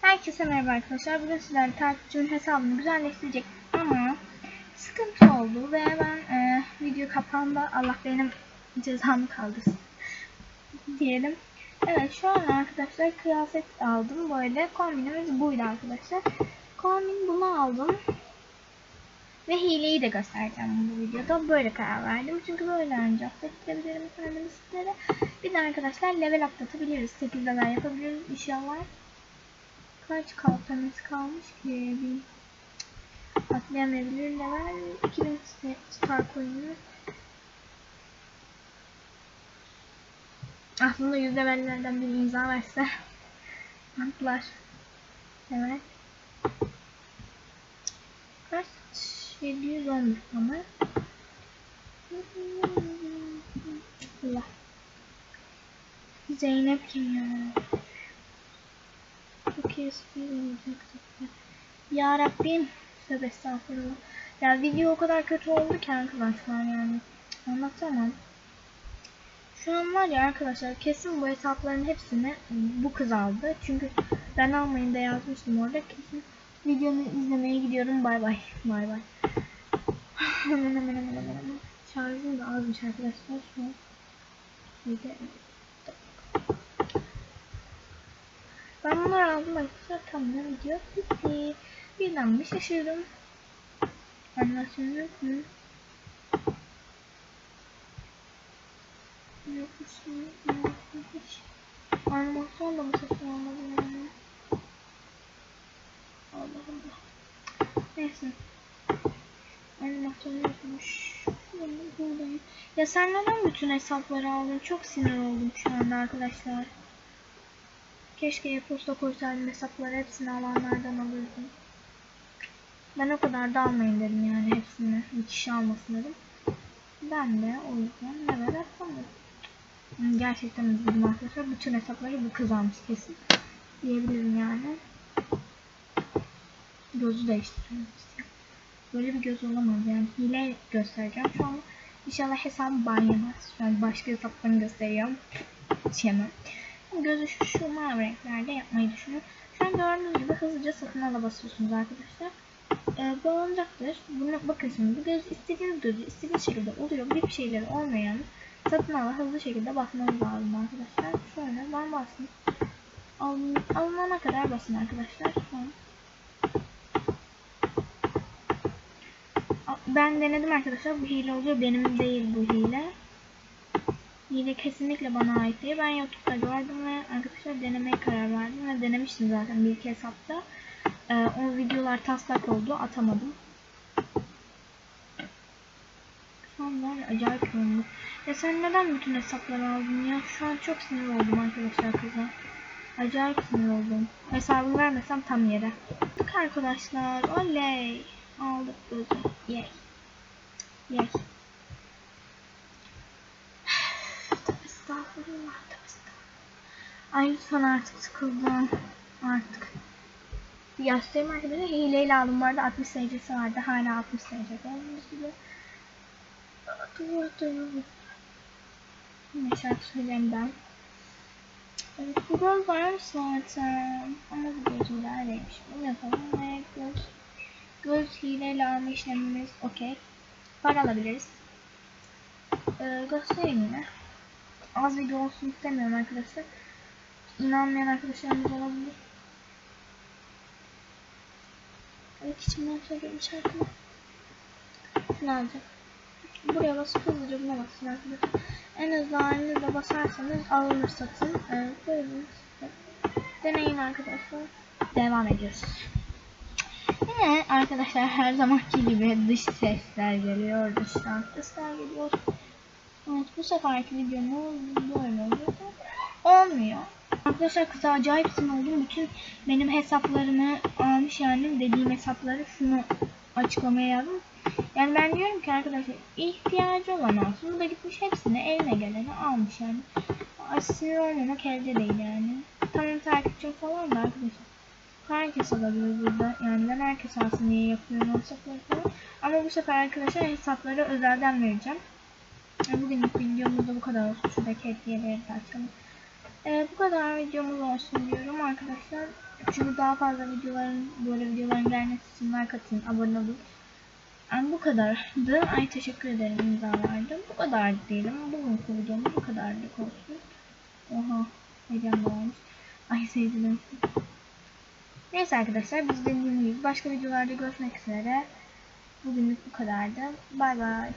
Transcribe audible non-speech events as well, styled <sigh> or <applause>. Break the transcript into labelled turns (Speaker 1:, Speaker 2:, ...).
Speaker 1: Herkese merhaba arkadaşlar. Bugün sizlerle takipçimin hesabını güzelleştirecek ama sıkıntı oldu ve ben e, video kapandı. Allah benim cezamı kaldırsın diyelim. Evet şu an arkadaşlar kıyafet aldım böyle. Kombinimiz buydu arkadaşlar. Kombin bunu aldım. Ve hileyi de göstereceğim bu videoda. Böyle karar verdim. Çünkü böyle ancak ettirebilirim kendimi sizlere. Bir de arkadaşlar level atlatabiliriz. 8 level yapabiliriz inşallah. Kaç kaltanız kalmış ki? Bir atlayamayabilir level. 2000 star coin'imiz. Aslında 100 levellerden bir imza verse <laughs> atlar. Evet. Kaç? 711 ama. Allah. Zeynep kim ya? Espri olacaktı. Ya Rabbim. Tövbe estağfurullah. Ya video o kadar kötü oldu ki arkadaşlar yani. Anlatamam. Şu an var ya arkadaşlar kesin bu hesapların hepsini bu kız aldı. Çünkü ben almayın da yazmıştım orada. Kesin videomu izlemeye gidiyorum. Bay bay. Bay bay. <sighs> Şarjım da azmış arkadaşlar şu an. Bir de Ben bunları aldım arkadaşlar. Tamam video bitti. Birden bir şaşırdım. Yok mu? Yokmuş mu? Yokmuş. Animasyon da mı satın almadım yani? Allah Allah. Neyse. Animasyon yokmuş. Buradayım. Ya sen neden bütün hesapları aldın? Çok sinir oldum şu anda arkadaşlar. Keşke e-posta koysaydım hesapları hepsini alanlardan alırdım. Ben o kadar da almayın dedim yani hepsini. Bir kişi almasın dedim. Ben de o yüzden level atlamadım. Gerçekten üzüldüm arkadaşlar. Bütün hesapları bu kız almış kesin. Diyebilirim yani. Gözü değiştirmek istiyorum. Böyle bir göz olamaz yani. Hile göstereceğim şu an. İnşallah hesabım ban yemez. Şu an başka hesaplarını gösteriyorum. Hiç yemem. Gözü şu, mavi renklerde yapmayı düşünüyorum. Şu an gördüğünüz gibi hızlıca satın ala basıyorsunuz arkadaşlar. Ee, bu olacaktır. Bunu bakın şimdi bu göz istediğiniz gözü istediğiniz şekilde oluyor. Bir şeyleri olmayan satın ala hızlı şekilde basmanız lazım arkadaşlar. Şöyle ben bastım. Alın, alınana kadar basın arkadaşlar. An. Ben denedim arkadaşlar. Bu hile oluyor. Benim değil bu hile. Hile kesinlikle bana ait değil. Ben YouTube'da gördüm ve arkadaşlar denemeye karar verdim ve denemiştim zaten bir iki hesapta. Ee, o videolar taslak oldu. Atamadım. Var acayip yoğunluk. Ya sen neden bütün hesapları aldın ya? Şu an çok sinir oldum arkadaşlar kıza. Acayip sinir oldum. Hesabını vermesem tam yere. Aldık arkadaşlar. Oley. Aldık gözü. Yay. Yay. Estağfurullah. Estağfurullah. Ay lütfen artık sıkıldım. Artık. Bir göstereyim arkadaşlar. Hileyle aldım. Bu arada 60 SC'si vardı. Hala 60 SC. Gördüğünüz gibi. Dur dur. Ne şarkı söyleyeyim ben. Evet, göz var zaten. Ama bu gözüm neredeymiş? Bunu yapalım ve göz, göz hileyle alma işlemimiz okey. Para alabiliriz. Ee, göstereyim yine. Az video olsun istemiyorum arkadaşlar. İnanmayan arkadaşlarımız olabilir. Evet içimden söylüyorum şarkımı. Şunu alacağım. Buraya basıp hızlıca buna basın arkadaşlar. En hızlı halinizle basarsanız alınır satın. Evet buyurun. Deneyin arkadaşlar. Devam ediyoruz. Yine arkadaşlar her zamanki gibi dış sesler geliyor. Dıştan sesler geliyor. Bu seferki videomuz böyle oldu. Olmuyor. Arkadaşlar kıza acayip oldum. Bütün benim hesaplarımı almış yani dediğim hesapları şunu açıklamaya yazdım. Yani ben diyorum ki arkadaşlar ihtiyacı olan alsın. Bu da gitmiş hepsini eline geleni almış yani. Sinir olmamak elde değil yani. Tamam takipçim falan da arkadaşlar. Herkes alabilir burada. Yani ben herkes alsın diye yapıyorum hesapları falan. Ama bu sefer arkadaşlar hesapları özelden vereceğim. Bugünlük videomuz da bu kadar olsun. Şuradaki hediyeleri de açalım. Evet bu kadar videomuz olsun diyorum arkadaşlar. Çünkü daha fazla videoların, böyle videoların gelmesi için like atın, abone olun. Yani bu kadardı. Ay teşekkür ederim imzalardım. Bu kadar diyelim. Bugünkü videom bu kadarlık olsun. Oha. Heyecan olmuş. Ay sevgilim. Neyse arkadaşlar biz dediğim başka videolarda görüşmek üzere. Bugünlük bu kadardı. Bay bay.